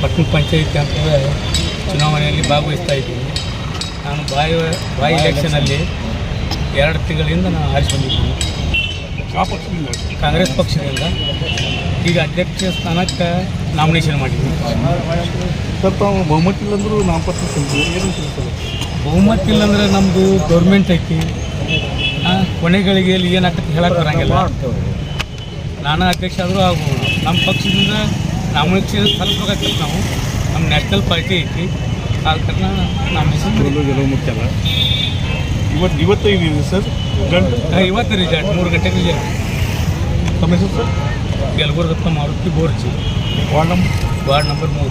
ಪಟ್ಟಣ ಪಂಚಾಯಿತಿ ಅಂತ ಚುನಾವಣೆಯಲ್ಲಿ ಭಾಗವಹಿಸ್ತಾ ಇದ್ದೀನಿ. ನಾನು ಬಾಯಿ ಬಾಯಿ ಎಲೆಕ್ಷನಲ್ಲಿ ಎರಡು ತಿಂಗಳಿಂದ ನಾನು ಆರಿಸ್ಕೊಂಡಿದ್ದೀನಿ. ಕಾಂಗ್ರೆಸ್ ಪಕ್ಷದಿಂದ ಈಗ ಅಧ್ಯಕ್ಷ ಸ್ಥಾನಕ್ಕೆ ನಾಮಿನೇಷನ್ ಮಾಡಿದ್ದೀನಿ. ಸ್ವಲ್ಪ ಬಹುಮತ ಇಲ್ಲಂದ್ರೂ ನಾಮಪತ್ರ ಏನು ಬಹುಮತ ಇಲ್ಲಂದ್ರೆ ನಮ್ಮದು ಗೌರ್ಮೆಂಟ್ ಐತಿ. ಕೊನೆಗಳಿಗೆ ಕೊನೆಗಳಿಗೆಯಲ್ಲಿ ಏನಾಗ್ತದೆ ಹೇಳಕ್ಕೆ ಬರಂಗಿಲ್ಲ. ನಾನು ಅಧ್ಯಕ್ಷ ಆದರೂ ಆಗ್ಬೋದು ನಮ್ಮ ಪಕ್ಷದಿಂದ सामूहिक स्थल पर करता हूँ। हम नेशनल पार्टी है काल करना नाम है। सर जलो मुख्यालय इवत इवत तो इवी सर। गंटा इवत रिज़ल्ट मूर गंटे रिज़ल्ट। तो मैं सर गलबुर्ग तो मारुति बोर्ची वार्ड नंबर? वार्ड नंबर मूर।